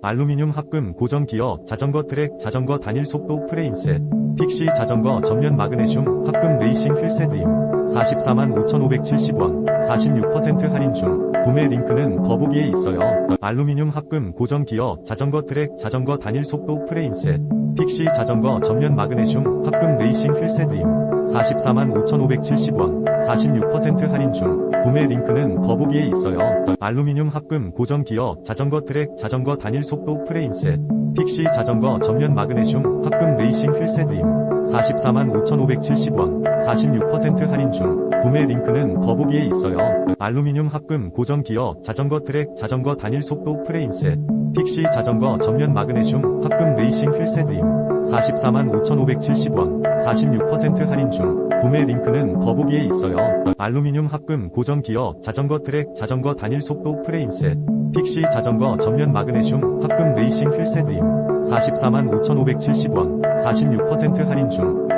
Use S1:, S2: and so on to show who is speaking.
S1: 알루미늄 합금 고정 기어 자전거 트랙 자전거 단일 속도 프레임셋 픽시 자전거 전면 마그네슘 합금 레이싱 휠셋 림 44만 5,570원 46% 할인 중 구매 링크는 더보기에 있어요. 알루미늄 합금 고정 기어 자전거 트랙 자전거 단일 속도 프레임셋 픽시 자전거 전면 마그네슘 합금 레이싱 휠셋 림 44만 5,570원 46% 할인 중 구매 링크는 더보기에 있어요. 알루미늄 합금 고정 기어 자전거 트랙 자전거 단일 속도 프레임셋 픽시 자전거 전면 마그네슘 합금 레이싱 휠셋 림 44만 5,570원 46% 할인 중 구매 링크는 더보기에 있어요. 알루미늄 합금 고정 기어 자전거 트랙 자전거 단일 속도 프레임셋 픽시 자전거 전면 마그네슘 합금 레이싱 휠셋 림 44만 5,570원 46% 할인 중 구매 링크는 더보기에 있어요. 알루미늄 합금 고정 기어 자전거 트랙 자전거 단일 속도 프레임 셋 픽시 자전거 전면 마그네슘 합금 레이싱 휠셋 림 44만 5,570원 46% 할인 중